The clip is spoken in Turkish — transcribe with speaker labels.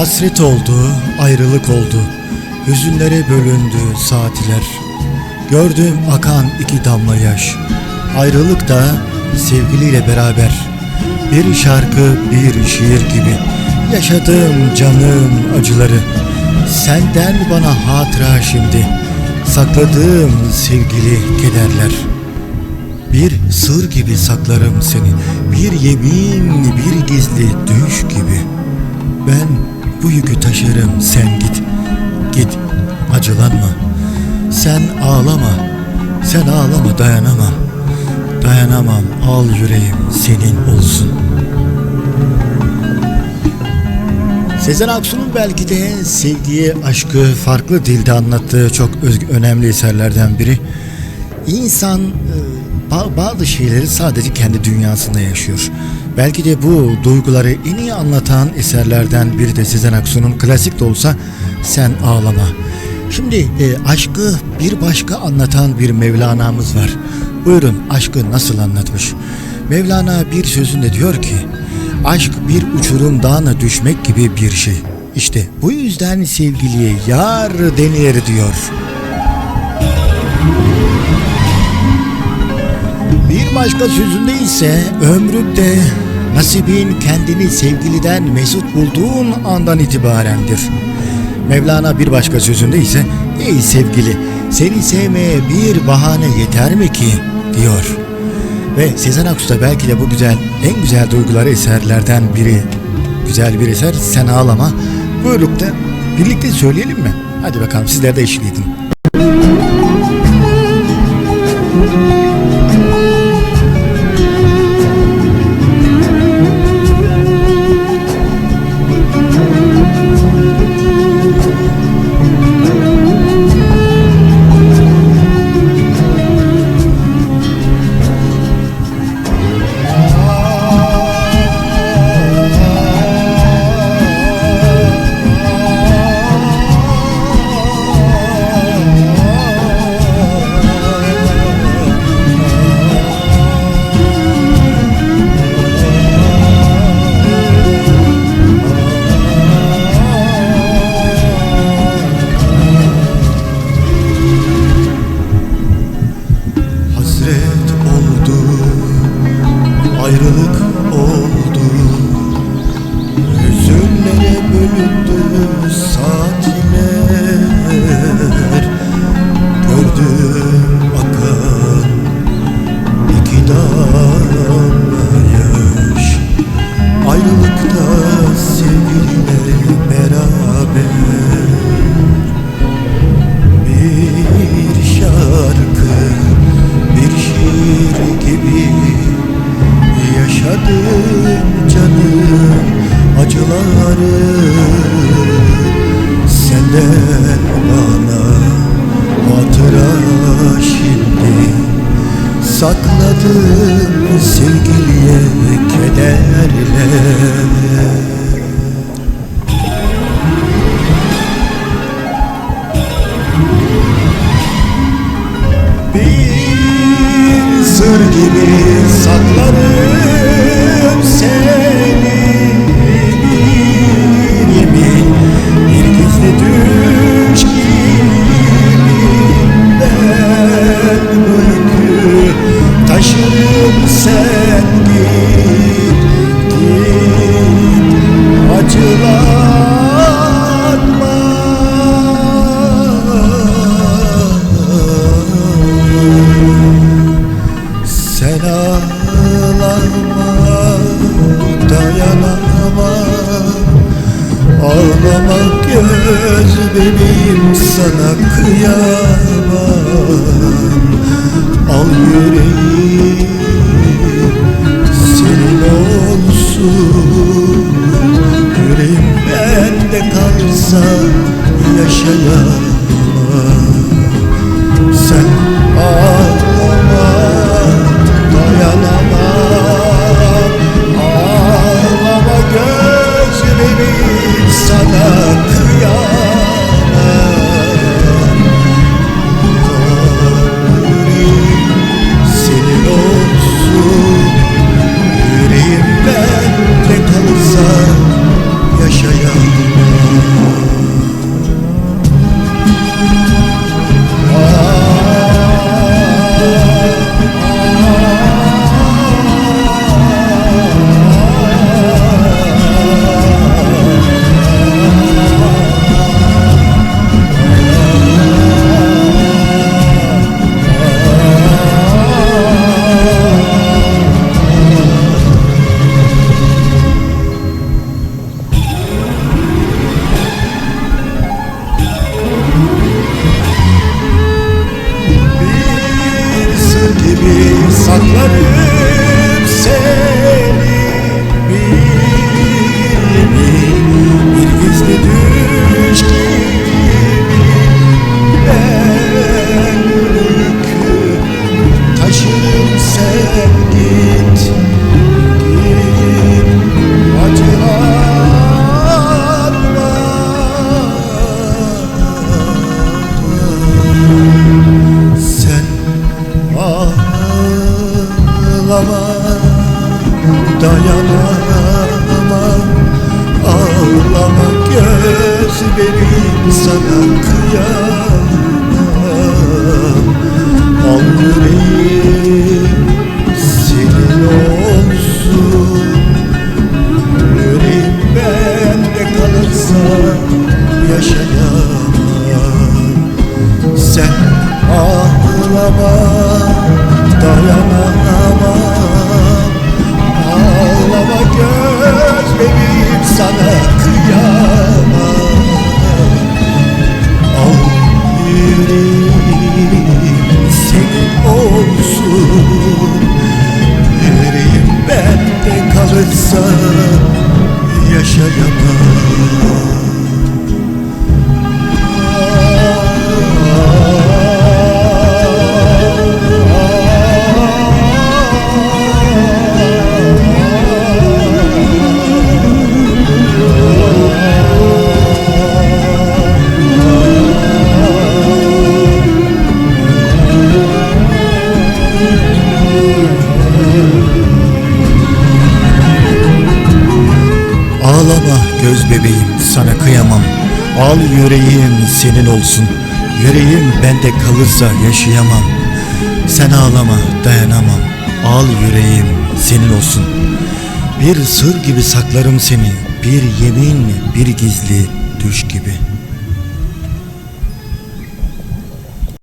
Speaker 1: Hasret oldu, ayrılık oldu. Hüzünlere bölündü saatler. Gördüm akan iki damla yaş. Ayrılık da sevgiliyle beraber. Bir şarkı, bir şiir gibi. Yaşadığım canım acıları. Senden bana hatıra şimdi. Sakladığım sevgili kederler. Bir sır gibi saklarım seni. Bir yemin, bir gizli düş gibi. Ben bu yükü taşırım sen git. Git acılanma. Sen ağlama. Sen ağlama dayanamam. Dayanamam al yüreğim senin olsun. Sezen Aksu'nun belki de sevgiyi, aşkı farklı dilde anlattığı çok önemli eserlerden biri. İnsan e, bazı şeyleri sadece kendi dünyasında yaşıyor. Belki de bu duyguları en iyi anlatan eserlerden biri de Sezen Aksu'nun klasik de olsa Sen Ağlama. Şimdi e, aşkı bir başka anlatan bir Mevlana'mız var. Buyurun aşkı nasıl anlatmış? Mevlana bir sözünde diyor ki Aşk bir uçurum dağına düşmek gibi bir şey. İşte bu yüzden sevgiliye yar denir diyor. Bir başka sözünde ise ömrümde nasibin kendini sevgiliden mesut bulduğun andan itibarendir. Mevlana bir başka sözünde ise ey sevgili seni sevmeye bir bahane yeter mi ki diyor. Ve Sezen Aksu da belki de bu güzel en güzel duyguları eserlerden biri güzel bir eser Sen Ağlama. Buyurup da birlikte söyleyelim mi? Hadi bakalım sizler de eşlik edin. Sakladım sevgiliye kederler. Bir sır gibi saklarım kıyamam Saklarım ağlama dayanamam Ağlama göz benim sana kıyamam. Al yüreğim senin olsun Yüreğim bende kalırsa kıyamam. Al yüreğim senin olsun. Yüreğim bende kalırsa yaşayamam. Sen ağlama dayanamam. Al yüreğim senin olsun. Bir sır gibi saklarım seni. Bir yemin bir gizli düş gibi